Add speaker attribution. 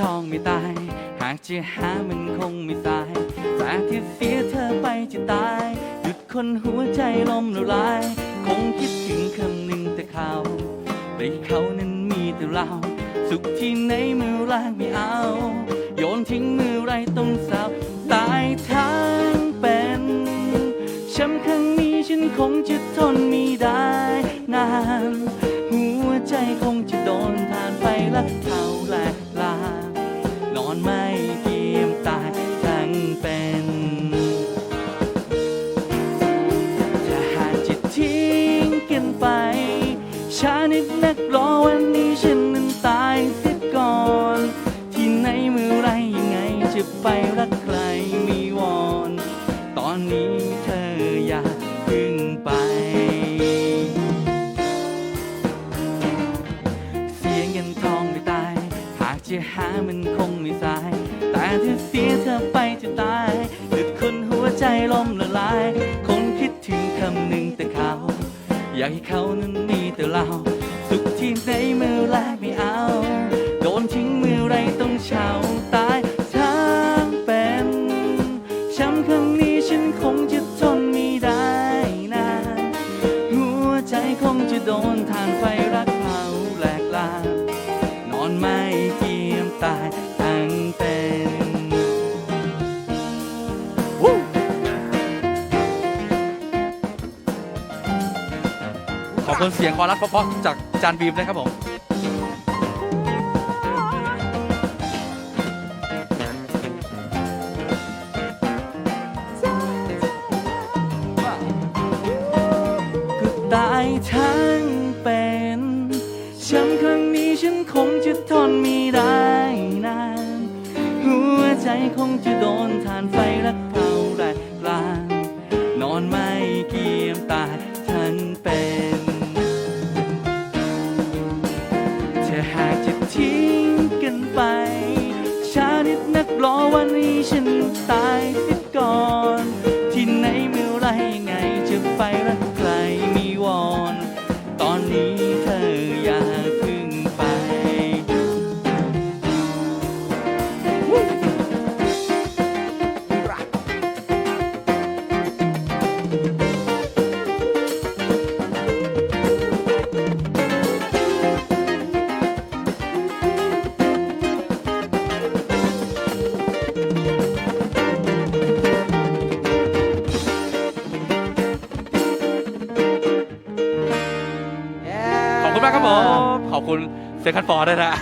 Speaker 1: ทองไม่ตาย หากจะหามันคงไม่ตายแต่ที่เสียเธอไปจะตาย หยุดคนหัวใจลมละลาย คงคิดถึงคำหนึ่งแต่เขาแต่เขานั้นมีแต่เรา สุขที่ไหนมือแรกไม่เอา โยนทิ้งมือไรต้องสาวตายทั้งเป็นช้ำครั้งนี้ฉันคงจะทนไม่ได้นาน หัวใจคงจะโดนทานไฟและเผา ช้านิดนักรอวันนี้ฉันนั้นตายเสียก่อน ที่ไหนเมื่อไรยังไงจะไปรักใครมีวอน ตอนนี้เธออย่าเพึ่งไป เสียเงินทองไม่ตาย หากจะหามันคงไม่สาย แต่ถ้าเสียเธอไปจะตายหยุดคนหัวใจล้มละลายากให้เขานั้นมีแต่เรา สุขที่ไหนเมื่อแรกไม่เอา โดนทิ้งเมื่อไรต้องเช่า
Speaker 2: บคุณเสียงคอรัสเพราะๆจากจานบีมนะครับผม
Speaker 1: ตายทั้งเป็นช้ำครั้งนี้ฉันคงจะทนไม่ได้นาน หัวใจคงจะโดนทานไฟรักเผาแหลกลานนอนไม่เกียมตาย ถ้าหากจะทิ้งกันไปช้านิดนักรอวันนี้ฉันตาย
Speaker 2: คุณมากครับผม ขอบคุณเซคันฟอร์ด้วยนะ